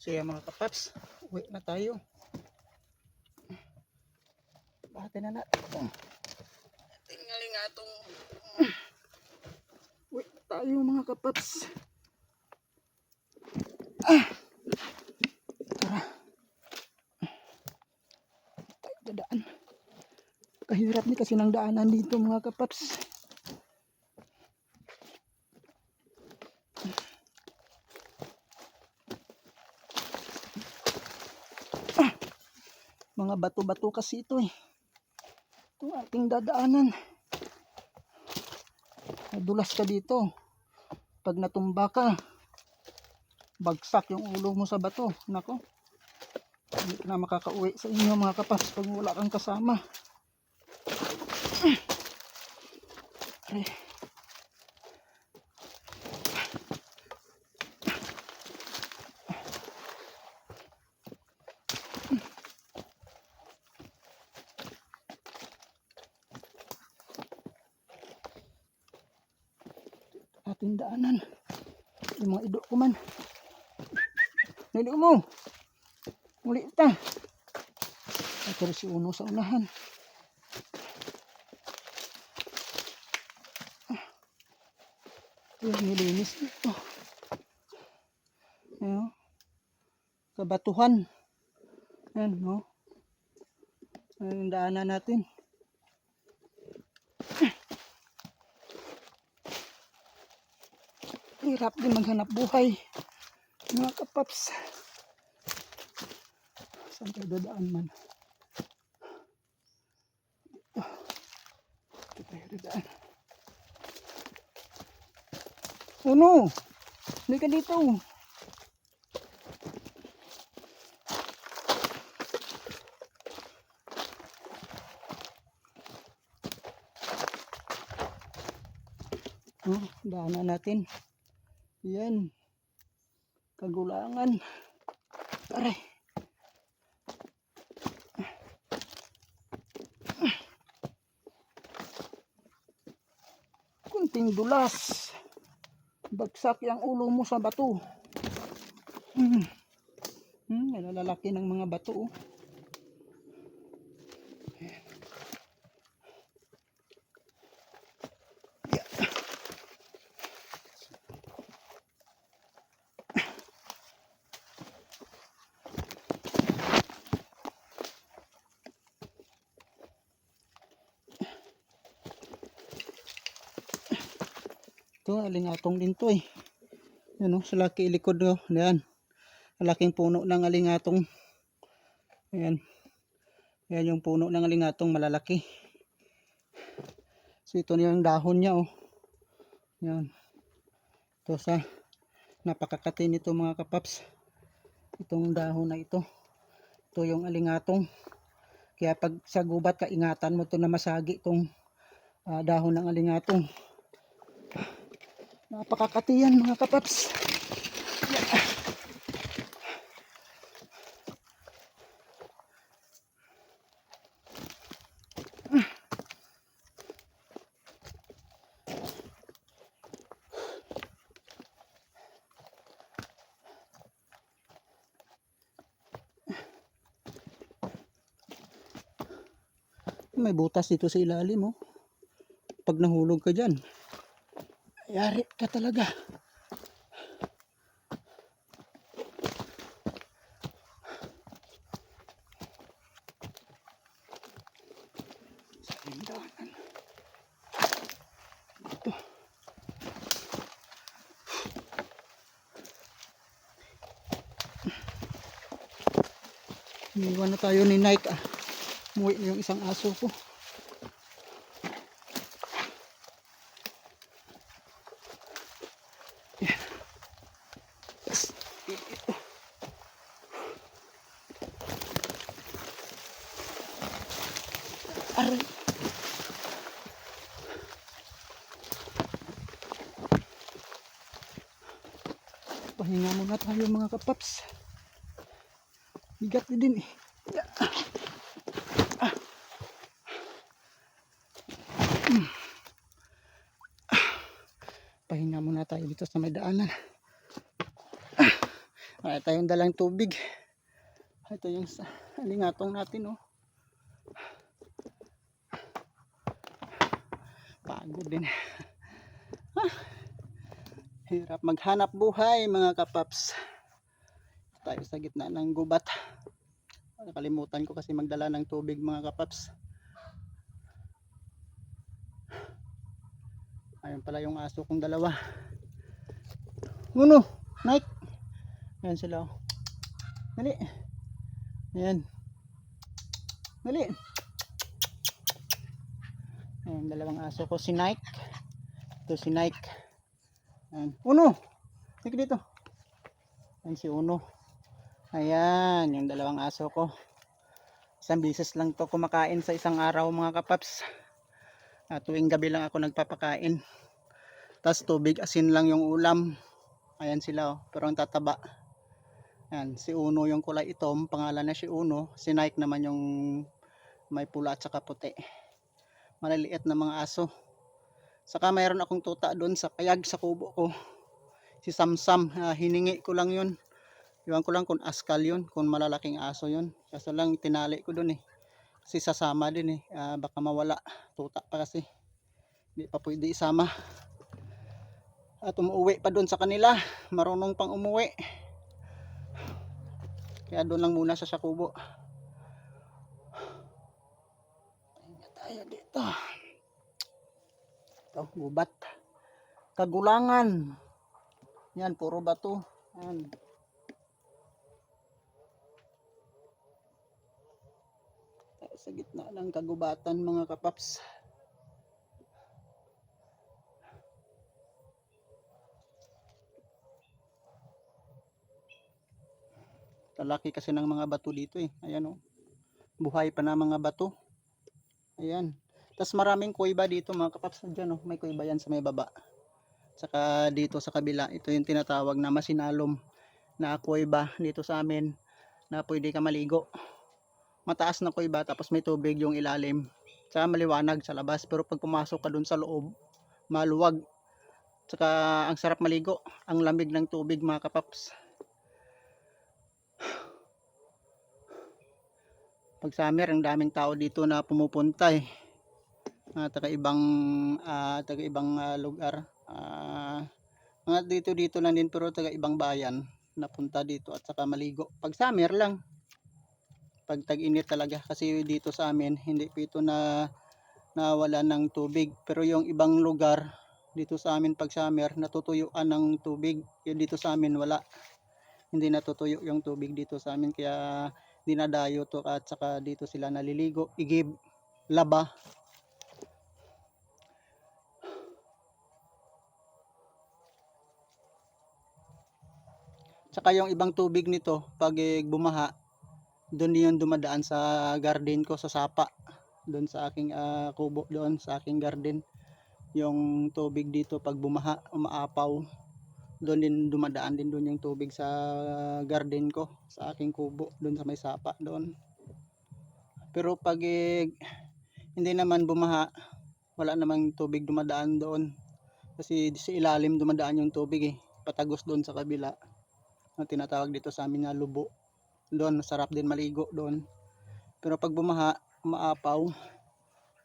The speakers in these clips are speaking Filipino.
So yan mga kapaps, uwi na tayo. Bahatin na natin. Tingaling atong uwi na tayo mga kapaps. Ah. Tara. Tayo dadaan. Kahirap ni kasi ng daanan dito mga kapaps. Mga bato-bato kasi ito eh. Ito ating dadaanan. Nadulas ka dito. Pag natumba ka, bagsak yung ulo mo sa bato. Nako. Hindi na makakauwi sa inyo mga kapas pag wala kang kasama. Aray. Ating daanan. Yung mga idok ko man. Naliw mo. Muli ta. Ito rin si Uno sa unahan. Yung nilinis dito. Ayan. Kabatuhan. Ayan, no? Ayan yung daanan natin. Hirap din maghanap buhay. Mga kapaps. Saan tayo dadaan man? Dito. Dito tayo dadaan. Uno! Hindi ka dito. Oh, daanan natin. Yan. Kagulangan. Aray. Kunting dulas. Bagsak yung ulo mo sa bato. Hmm. Hmm, nalalaki ng mga bato. Oh. Ito, alingatong din to eh. Yan o, sa laki ilikod ko. Yan. Malaking puno ng alingatong. Ayan. Yan yung puno ng alingatong malalaki. So ito na yung dahon niya oh. Yan. Ito sa napakakati nito mga kapaps. Itong dahon na ito. Ito yung alingatong. Kaya pag sa gubat ka ingatan mo to na masagi itong ah, dahon ng alingatong. Napakakati yan mga kapaps. May butas dito sa ilalim oh. Pag nahulog ka dyan, Yari ka talaga. Iniwan na tayo ni Nike ah. Muwi na yung isang aso ko. Aray. Pahinga muna tayo mga kapaps. Bigat din eh. Ah. Pahinga muna tayo dito sa may daanan. Ah. Wala tayong dalang tubig. Ito yung alingatong natin, oh. Pagod din. Ah, Hirap maghanap buhay, mga kapaps. Tayo sa gitna ng gubat. Nakalimutan ko kasi magdala ng tubig, mga kapaps. Ayun pala yung aso kong dalawa. Uno, Nike. Ayan sila. oh. Dali. Ayan. Dali. Ayan, dalawang aso ko. Si Nike. Ito si Nike. Ayan. Uno. Sige dito. Ayan si Uno. Ayan, yung dalawang aso ko. Isang bisis lang to kumakain sa isang araw mga kapaps. Ah, tuwing gabi lang ako nagpapakain. Tapos tubig asin lang yung ulam. Ayan sila oh, pero ang tataba. Ayan, si Uno yung kulay itom, pangalan na si Uno. Si Nike naman yung may pula at saka puti. Maliliit na mga aso. Saka mayroon akong tuta doon sa kayag sa kubo ko. Si Samsam, ah, hiningi ko lang yun. Iwan ko lang kung askal yun, kung malalaking aso yun. Kaso lang tinali ko doon eh. Kasi sasama din eh. Ah, baka mawala. Tuta pa kasi. Hindi pa pwede isama. At umuwi pa doon sa kanila. Marunong pang umuwi. Kaya doon lang muna siya sa kubo. Pahinga tayo dito. Ito, gubat. Kagulangan. Yan, puro bato. Yan. Sa gitna ng kagubatan mga kapaps. Kalaki kasi ng mga bato dito eh. Ayan oh. Buhay pa na mga bato. Ayan. Tapos maraming kuiba dito mga kapaps. Diyan oh, may kuiba yan sa may baba. Saka dito sa kabila, ito yung tinatawag na masinalom na kuiba dito sa amin na pwede ka maligo. Mataas na kuiba tapos may tubig yung ilalim. Saka maliwanag sa labas pero pag pumasok ka dun sa loob, maluwag. Saka ang sarap maligo, ang lamig ng tubig mga kapaps. Pag summer, ang daming tao dito na pumupunta eh. Mga taga ibang ah, taga ibang ah, lugar. Ah, mga dito dito lang din pero taga ibang bayan napunta dito at saka maligo. Pag summer lang. Pag tag-init talaga kasi dito sa amin hindi pa ito na nawala ng tubig. Pero yung ibang lugar dito sa amin pag summer natutuyuan ng tubig. Yung dito sa amin wala. Hindi natutuyo yung tubig dito sa amin kaya dinadayo to at saka dito sila naliligo. Igib, laba. Tsaka yung ibang tubig nito, pag eh, bumaha, doon yun dumadaan sa garden ko, sa sapa. Doon sa aking ah, kubo, doon sa aking garden. Yung tubig dito, pag bumaha, umaapaw, doon din dumadaan din doon yung tubig sa garden ko, sa aking kubo, doon sa may sapa, doon. Pero pag eh, hindi naman bumaha, wala namang tubig dumadaan doon. Kasi sa ilalim dumadaan yung tubig eh, patagos doon sa kabila na tinatawag dito sa amin na lubo. Doon, masarap din maligo doon. Pero pag bumaha, maapaw,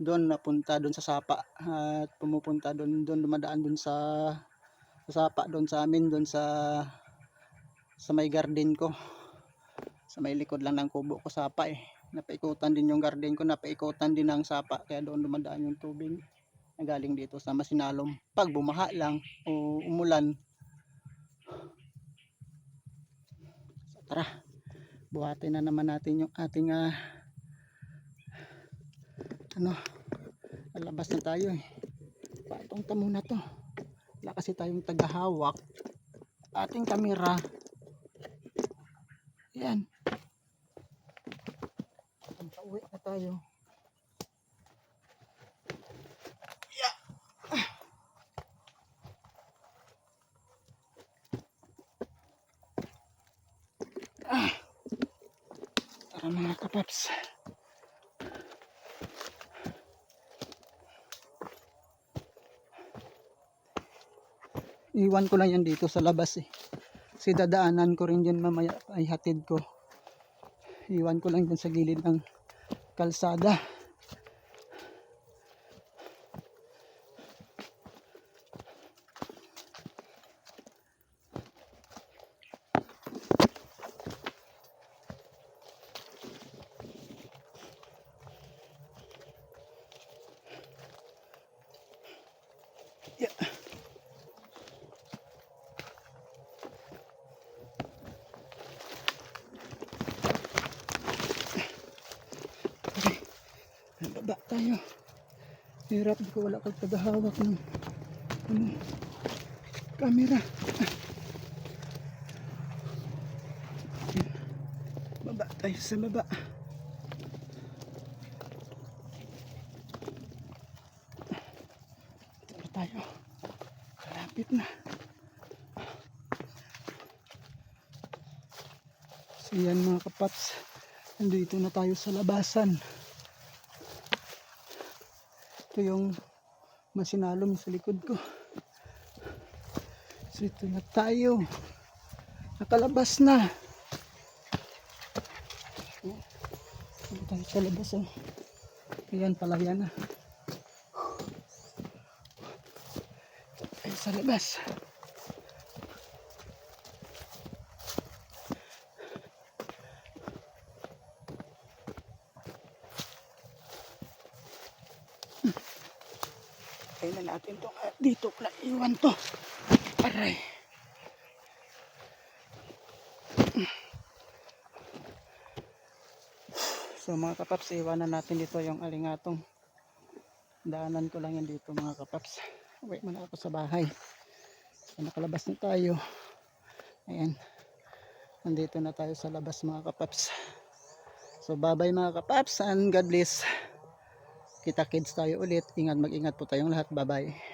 doon napunta doon sa sapa at pumupunta doon, doon dumadaan doon sa, sa sapa doon sa amin, doon sa sa may garden ko. Sa may likod lang ng kubo ko sapa eh. Napaikutan din yung garden ko, napaikutan din ng sapa kaya doon dumadaan yung tubig na galing dito sa Masinalom. Pag bumaha lang o umulan, tara buhatin na naman natin yung ating ah, ano lalabas na tayo eh. Patong ta muna to. Wala kasi tayong tagahawak. Ating kamera. Yan pauwi na tayo Kapaps. Iwan ko lang yan dito sa labas eh. Kasi dadaanan ko rin dyan mamaya ay hatid ko. Iwan ko lang dyan sa gilid ng kalsada. Tayo. Hirap ko wala kang tagahawak ng ano, camera. Baba tayo sa baba. Ito na tayo. Malapit na. So yan mga kapats. Nandito na tayo sa labasan. Ito yung masinalom sa likod ko. So ito na tayo. Nakalabas na. Ito tayo sa labas oh. Ayan pala yan ah. Ayan sa labas. Natin to. Dito pala iwan to. Aray. So mga kapaps, iwanan natin dito yung alingatong. Daanan ko lang yan dito mga kapaps. Uwi muna ako sa bahay. So nakalabas na tayo. Ayan. Nandito na tayo sa labas mga kapaps. So bye bye mga kapaps and God bless. Kita kids tayo ulit. Ingat mag-ingat po tayong lahat. Bye bye.